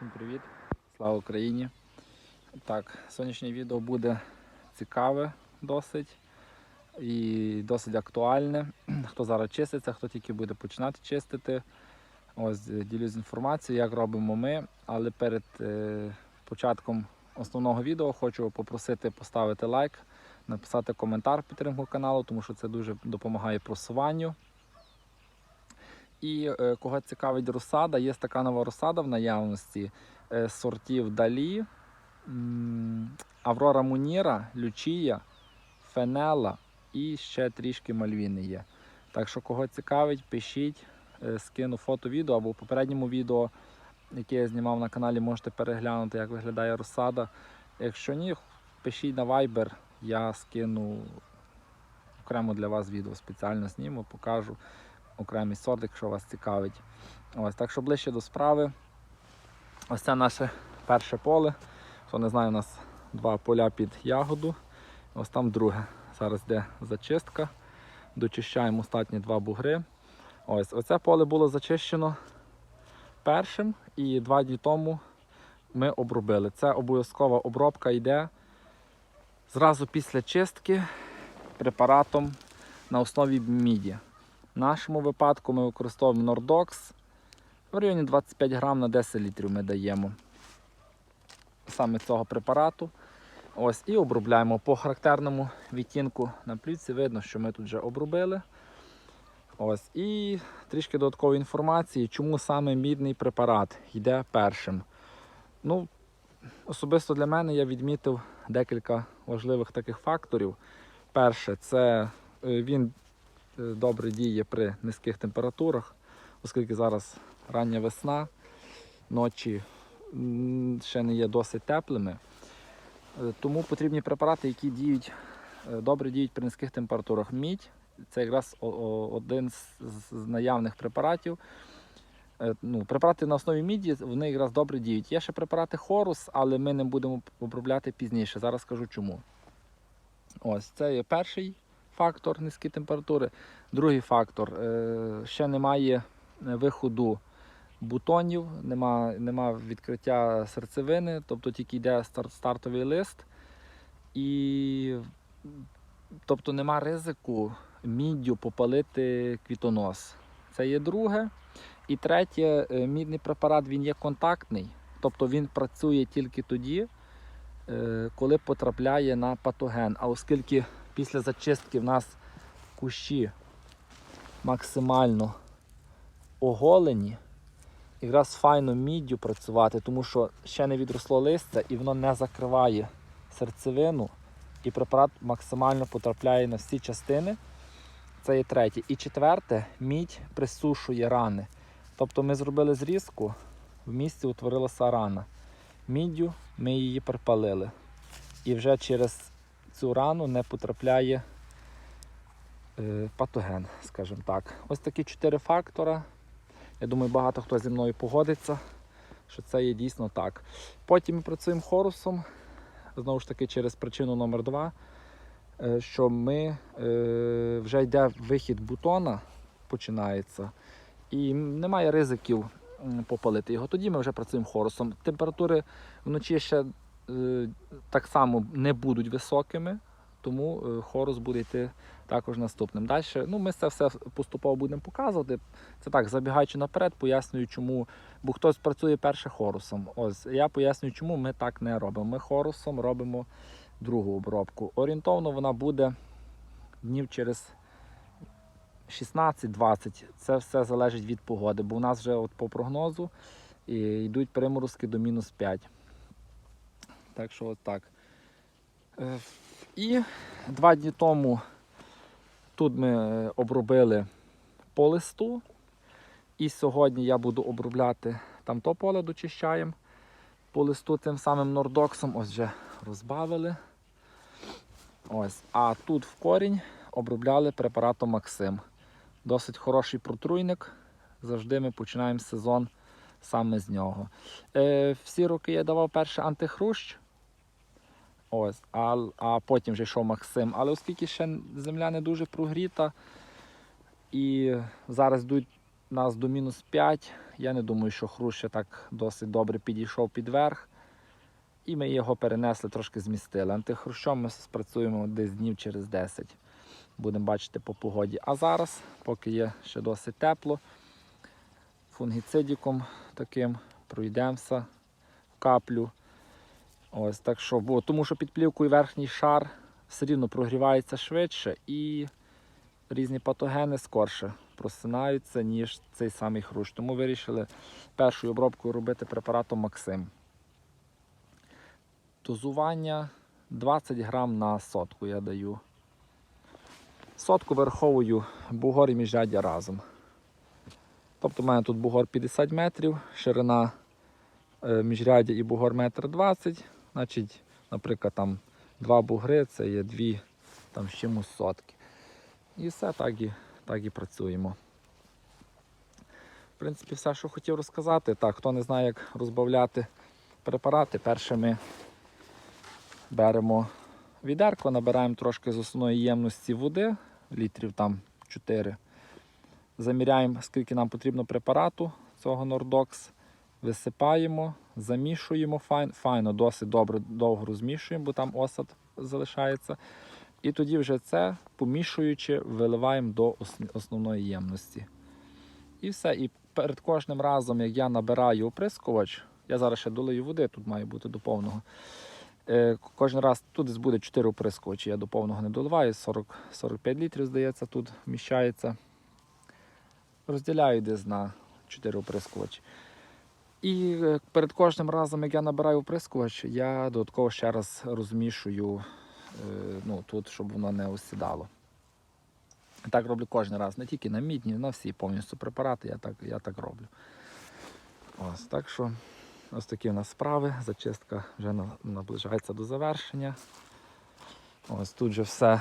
Всім привіт! Слава Україні! Так, сьогоднішнє відео буде цікаве досить і досить актуальне. Хто зараз чиститься, хто тільки буде починати чистити. Ось е, ділюсь інформацією, як робимо ми. Але перед е, початком основного відео хочу попросити поставити лайк, написати коментар підтримку каналу, тому що це дуже допомагає просуванню. І е, кого цікавить розсада, є така нова розсада в наявності е, сортів Далі, Аврора Муніра, Лючія, Фенела і ще трішки Мальвіни є. Так що, кого цікавить, пишіть, е, скину фото відео або в попередньому відео, яке я знімав на каналі, можете переглянути, як виглядає розсада. Якщо ні, пишіть на Viber, я скину окремо для вас відео спеціально зніму, покажу окремий сорт, якщо вас цікавить. Ось, так що ближче до справи. Ось це наше перше поле. Хто не знає, у нас два поля під ягоду. Ось там друге. Зараз йде зачистка. Дочищаємо остатні два бугри. Ось, Оце поле було зачищено першим і два дні тому ми обробили. Це обов'язкова обробка йде зразу після чистки препаратом на основі міді. В нашому випадку ми використовуємо Nordox. В районі 25 грам на 10 літрів ми даємо саме цього препарату. Ось, І обробляємо по характерному відтінку на плівці. Видно, що ми тут вже обробили. Ось, І трішки додаткової інформації, чому саме мідний препарат йде першим. Ну, Особисто для мене я відмітив декілька важливих таких факторів. Перше, це е, він добре діє при низьких температурах, оскільки зараз рання весна, ночі ще не є досить теплими. Е, Тому потрібні препарати, які діють, е, добре діють при низьких температурах. Мідь це якраз один з, наявних препаратів. Е, Ну, препарати на основі міді вони якраз добре діють. Є ще препарати Хорус, але ми не будемо обробляти пізніше. Зараз скажу чому. Ось це є перший фактор низькі температури. Другий фактор е, ще немає виходу бутонів, нема, нема відкриття серцевини, тобто тільки йде стар- стартовий лист. І тобто нема ризику міддю попалити квітонос. Це є друге. І третє, е, мідний препарат він є контактний, тобто він працює тільки тоді, е, коли потрапляє на патоген. А оскільки після зачистки в нас кущі максимально оголені, якраз файно міддю працювати, тому що ще не відросло листя і воно не закриває серцевину, і препарат максимально потрапляє на всі частини. Це є третє. І четверте, мідь присушує рани. Тобто ми зробили зрізку, в місці утворилася рана. Міддю ми її припалили. І вже через цю рану не потрапляє е, патоген, скажімо так. Ось такі чотири фактора. Я думаю, багато хто зі мною погодиться, що це є дійсно так. Потім ми працюємо хорусом, знову ж таки, через причину номер два, е, що ми е, вже йде вихід бутона, починається, і немає ризиків попалити його. Тоді ми вже працюємо хорусом. Температури вночі ще так само не будуть високими, тому е, хорус буде йти також наступним. Далі ну, ми це все поступово будемо показувати. Це так, забігаючи наперед, пояснюю, чому. Бо хтось працює перше хорусом. Ось я пояснюю, чому ми так не робимо. Ми хорусом робимо другу обробку. Орієнтовно вона буде днів через 16-20. Це все залежить від погоди, бо у нас вже от по прогнозу йдуть приморозки до мінус 5. Так що от так. Е, І два дні тому тут ми е, обробили по листу. І сьогодні я буду обробляти там то поле дочищаємо по листу тим самим нордоксом. Ось вже розбавили. Ось. А тут в корінь обробляли препаратом Максим. Досить хороший протруйник. Завжди ми починаємо сезон саме з нього. Е, всі роки я давав перше антихрущ. Ось, а, а потім вже йшов Максим. Але оскільки ще земля не дуже прогріта, і зараз йдуть нас до мінус 5. Я не думаю, що хрущ ще так досить добре підійшов під верх. І ми його перенесли, трошки змістили. Антихрущом ми спрацюємо десь днів через 10. Будемо бачити по погоді. А зараз, поки є ще досить тепло, фунгіцидіком таким пройдемося в каплю. Ось так що, бо, тому що під плівкою верхній шар все рівно прогрівається швидше і різні патогени скорше просинаються, ніж цей самий хрущ. Тому вирішили першою обробкою робити препаратом Максим. Дозування 20 грам на сотку я даю. Сотку вираховую бугор і міжряддя разом. Тобто в мене тут бугор 50 метрів, ширина е, міжряддя і бугор 1,20 м. Значить, наприклад, там два бугри це є дві там з чимось сотки. І все так і, так і працюємо. В принципі, все, що хотів розказати. Так, хто не знає, як розбавляти препарати, перше ми беремо відерко, набираємо трошки з основної ємності води, літрів там 4. Заміряємо, скільки нам потрібно препарату цього Nordox. Висипаємо, замішуємо файн, файно, досить добре довго розмішуємо, бо там осад залишається. І тоді вже це, помішуючи, виливаємо до основної ємності. І все. І перед кожним разом, як я набираю оприскувач, я зараз ще долию води, тут має бути до повного. Е, Кожен раз тут десь буде 4 оприскувачі. Я до повного не доливаю, 40, 45 літрів, здається, тут вміщається. Розділяю десь на 4 оприскувачі. І е, перед кожним разом, як я набираю оприскувач, я додатково ще раз розмішую е, ну, тут, щоб воно не осідало. Так роблю кожен раз, не тільки на мідні, на всі повністю препарати, я так, я так роблю. Ось, так що ось такі у нас справи. Зачистка вже наближається до завершення. Ось тут же все.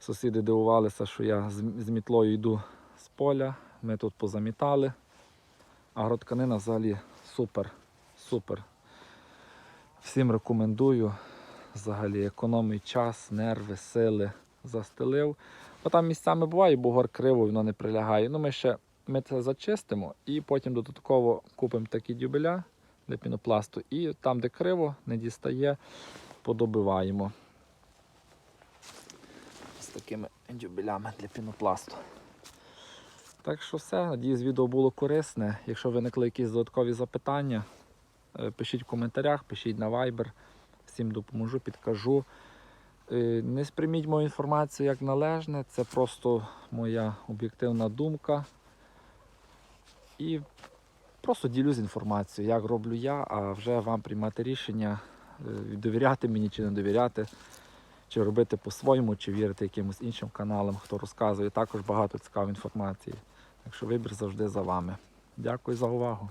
Сусіди дивувалися, що я з мітлою йду з поля. Ми тут позамітали. Агротканина взагалі супер, супер. Всім рекомендую. Взагалі економить час, нерви, сили застелив. Бо там місцями буває, бугор криво, воно не прилягає. Ну, ми ще ми це зачистимо і потім додатково купимо такі дюбеля для пінопласту. І там, де криво, не дістає, подобиваємо. З такими дюбелями для пінопласту. Так що все, надіюсь, відео було корисне. Якщо виникли якісь додаткові запитання, е, пишіть в коментарях, пишіть на Viber. Всім допоможу, підкажу. Е, Не сприйміть мою інформацію як належне, це просто моя об'єктивна думка. І просто ділюсь інформацією, як роблю я, а вже вам приймати рішення, е, довіряти мені чи не довіряти, чи робити по-своєму, чи вірити якимось іншим каналам, хто розказує. Також багато цікавої інформації. Так що вибір завжди за вами. Дякую за увагу.